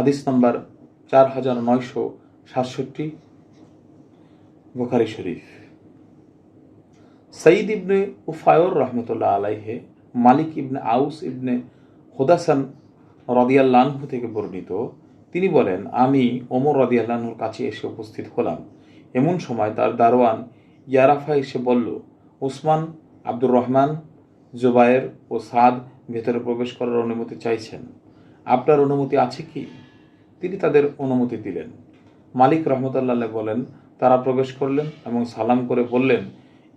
হাদিস নাম্বার চার হাজার নয়শো সাতষট্টি, বুখারি শরীফ। সঈদ ইবনে উফায়র রহমতুল্লাহ আলাইহে মালিক ইবনে আউস ইবনে হুদাসান রদিয়াল্লাহু থেকে বর্ণিত, তিনি বলেন, আমি ওমর রদিয়াল্লাহুর কাছে এসে উপস্থিত হলাম। এমন সময় তার দারোয়ান ইয়ারাফা এসে বলল ওসমান আব্দুর রহমান, জুবায়ের ও সাদ ভেতরে প্রবেশ করার অনুমতি চাইছেন। আপনার অনুমতি আছে কি? তিনি তাদের অনুমতি দিলেন। মালিক রহমতুল্লাহ বলেন, তারা প্রবেশ করলেন এবং সালাম করে বললেন,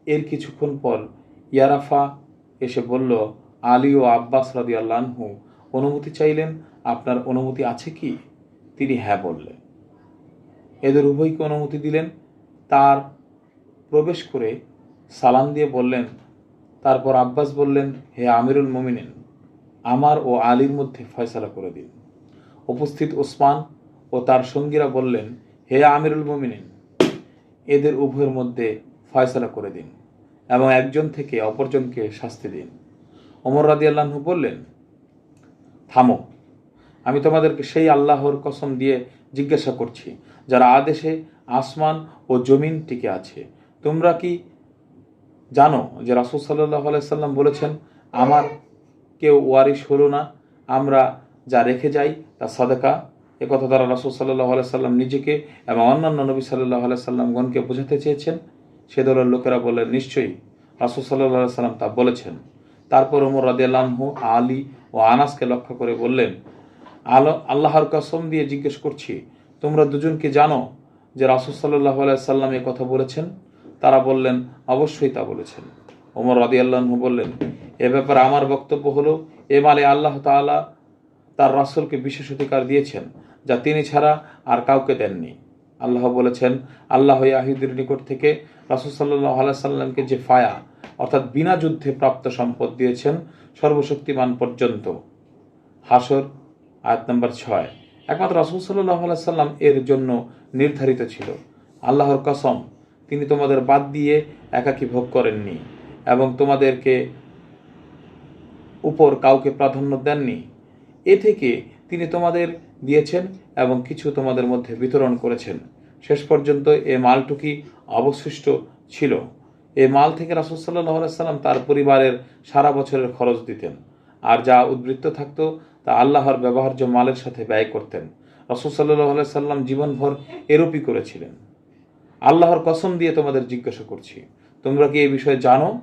এর কিছুক্ষণ পর ইয়ারাফা এসে বলল, আলী ও আব্বাস রাদি আল্লাহু অনুমতি চাইলেন, আপনার অনুমতি আছে কি? তিনি হ্যাঁ বললেন। এদের উভয়কে অনুমতি দিলেন। তার প্রবেশ করে সালাম দিয়ে বললেন, তারপর আব্বাস বললেন, হে আমিরুল মোমিনেন, আমার ও আলীর মধ্যে ফয়সালা করে দিন। উপস্থিত ওসমান ও তার সঙ্গীরা বললেন, হে আমিরুল মোমিনেন, এদের উভয়ের মধ্যে ফয়সলা করে দিন এবং একজন থেকে অপরজনকে শাস্তি দিন। ওমর রাদি আল্লাহ বললেন, থামো, আমি তোমাদেরকে সেই আল্লাহর কসম দিয়ে জিজ্ঞাসা করছি, যারা আদেশে আসমান ও জমিন টিকে আছে। তোমরা কি জানো যে রাসুল সাল্লাহ আলাইসাল্লাম বলেছেন, আমার কেউ ওয়ারিশ হলো না, আমরা যা রেখে যাই, তা সাদাকা। এ কথা দ্বারা রাসুল সাল্লাহ আলাইসাল্লাম নিজেকে এবং অন্যান্য নবী সাল্লাহ আলাইসাল্লামগণকে বোঝাতে চেয়েছেন। সে দলের লোকেরা বললেন নিশ্চয়ই রাসুল সাল্লাহ সাল্লাম তা বলেছেন। তারপর ওমর রাদিয়াল্লাহু আলী ও আনাসকে লক্ষ্য করে বললেন, আলো, আল্লাহর কসম দিয়ে জিজ্ঞেস করছি, তোমরা দুজনকে জানো যে রাসুল সাল্লাহ সাল্লাম এ কথা বলেছেন? তারা বললেন, অবশ্যই তা বলেছেন। ওমর রাদি আল্লাহ বললেন, এ ব্যাপারে আমার বক্তব্য হলো, এ মালে আল্লাহ তাআলা তার রাসুলকে বিশেষ অধিকার দিয়েছেন, যা তিনি ছাড়া আর কাউকে দেননি। আল্লাহ বলেছেন, আল্লাহ ইয়াহিদের নিকট থেকে রাসুল সাল্লাহ সাল্লামকে যে ফায়া, অর্থাৎ বিনা যুদ্ধে প্রাপ্ত সম্পদ দিয়েছেন, সর্বশক্তিমান পর্যন্ত। হাসর, আয়াত নম্বর ছয়। একমাত্র রাসুল সাল্লাহ সাল্লাম এর জন্য নির্ধারিত ছিল। আল্লাহর কসম, তিনি তোমাদের বাদ দিয়ে একাকী ভোগ করেননি এবং তোমাদেরকে উপর কাউকে প্রাধান্য দেননি। এ থেকে তিনি তোমাদের দিয়েছেন এবং কিছু তোমাদের মধ্যে বিতরণ করেছেন। শেষ পর্যন্ত এ মালটুকি অবশিষ্ট ছিল। এ মাল থেকে রাসুল সাল্লাহ সাল্লাম তার পরিবারের সারা বছরের খরচ দিতেন। আর যা উদ্বৃত্ত থাকত তা আল্লাহর ব্যবহার্য মালের সাথে ব্যয় করতেন। রসুল সাল্লাহ সাল্লাম জীবনভর এরূপই করেছিলেন। আল্লাহর কসম দিয়ে তোমাদের জিজ্ঞাসা করছি, তোমরা কি এই বিষয়ে জানো?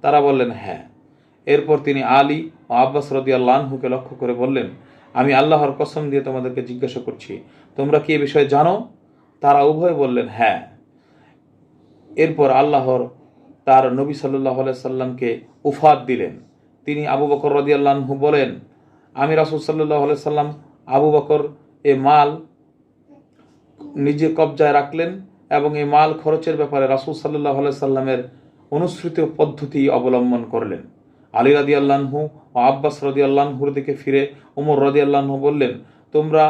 তারা বললেন হ্যাঁ। এরপর তিনি আলী ও আব্বাস রদি আল্লাহকে লক্ষ্য করে বললেন, আমি আল্লাহর কসম দিয়ে তোমাদেরকে জিজ্ঞাসা করছি, তোমরা কি এ বিষয়ে জানো? তারা উভয় বললেন হ্যাঁ। এরপর আল্লাহর তার নবী সাল্লাহ সাল্লামকে উফাত দিলেন। তিনি আবু বকর রদি আল্লাহু বলেন, আমি রাসুল সাল্লাহ সাল্লাম আবু বকর এ মাল নিজে কবজায় রাখলেন এবং এই মাল খরচের ব্যাপারে রাসুল সাল্লাহ সাল্লামের অনুসৃত পদ্ধতি অবলম্বন করলেন। আলী রাদি আল্লাহু ও আব্বাস রদি আল্লাহুর দিকে ফিরে ওমর রদি আল্লাহু বললেন, তোমরা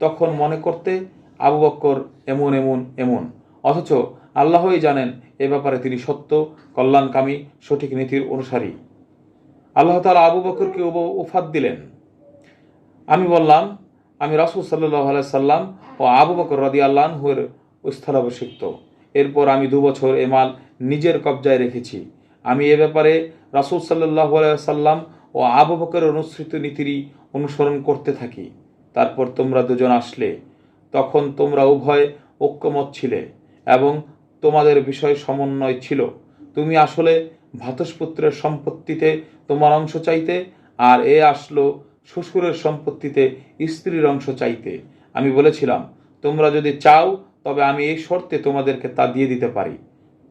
তখন মনে করতে, আবু বক্কর এমন এমন এমন। অথচ আল্লাহই জানেন এ ব্যাপারে তিনি সত্য, কল্যাণকামী, সঠিক নীতির অনুসারী। আল্লাহ তালা আবু বকরকে উফাত দিলেন। আমি বললাম, আমি রাসুল সাল্লাহ সাল্লাম ও আবু বকর রদি আল্লাহুর স্থলাভিষিক্ত। এরপর আমি দু বছর এ নিজের কবজায় রেখেছি। আমি এ ব্যাপারে রাসুল সাল্লাহ সাল্লাম ও আবু বকরের অনুসৃত নীতিরই অনুসরণ করতে থাকি। তারপর তোমরা দুজন আসলে, তখন তোমরা উভয় ঐক্যমত ছিলে এবং তোমাদের বিষয় সমন্বয় ছিল। তুমি আসলে ভাতসপুত্রের সম্পত্তিতে তোমার অংশ চাইতে আর এ আসলো শ্বশুরের সম্পত্তিতে স্ত্রীর অংশ চাইতে। আমি বলেছিলাম, তোমরা যদি চাও, তবে আমি এই শর্তে তোমাদেরকে তা দিয়ে দিতে পারি।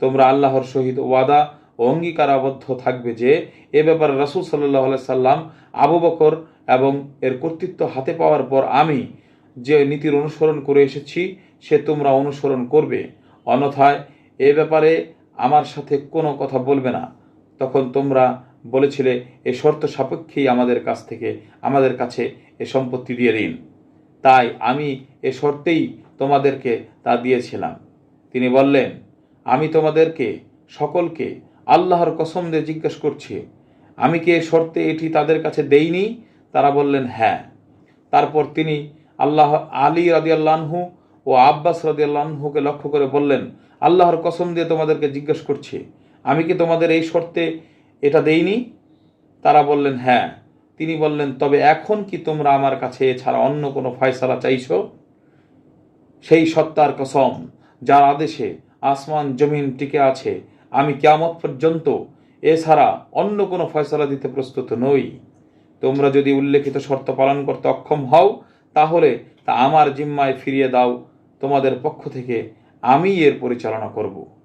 তোমরা আল্লাহর সহিত ওয়াদা ও অঙ্গীকার আবদ্ধ থাকবে যে, এ ব্যাপারে রাসুল সাল্লাহ সাল্লাম আবু বকর এবং এর কর্তৃত্ব হাতে পাওয়ার পর আমি যে নীতির অনুসরণ করে এসেছি, সে তোমরা অনুসরণ করবে। অন্যথায় এ ব্যাপারে আমার সাথে কোনো কথা বলবে না। তখন তোমরা বলেছিলে, এ শর্ত সাপেক্ষেই আমাদের কাছ থেকে, আমাদের কাছে এ সম্পত্তি দিয়ে দিন। তাই আমি এ শর্তেই তোমাদেরকে তা দিয়েছিলাম। তিনি বললেন, আমি তোমাদেরকে, সকলকে আল্লাহর কসম দিয়ে জিজ্ঞেস করছি, আমি কি এ শর্তে এটি তাদের কাছে দেইনি? তারা বললেন হ্যাঁ। তারপর তিনি আল্লাহ আলী রাদিয়াল্লাহু ও আব্বাস রাদিয়াল্লাহুকে লক্ষ্য করে বললেন, আল্লাহর কসম দিয়ে তোমাদেরকে জিজ্ঞেস করছি, আমি কি তোমাদের এই শর্তে এটা দেইনি? তারা বললেন হ্যাঁ। তিনি বললেন, তবে এখন কি তোমরা আমার কাছে এছাড়া অন্য কোনো ফয়সালা চাইছো? সেই সত্তার কসম, যার আদেশে আসমান, জমিন টিকে আছে আমি কিয়ামত পর্যন্ত এছাড়া অন্য কোনো ফয়সলা দিতে প্রস্তুত নই। তোমরা যদি উল্লেখিত শর্ত পালন করতে অক্ষম হও, তাহলে তা আমার জিম্মায় ফিরিয়ে দাও। তোমাদের পক্ষ থেকে আমি এর পরিচালনা করব।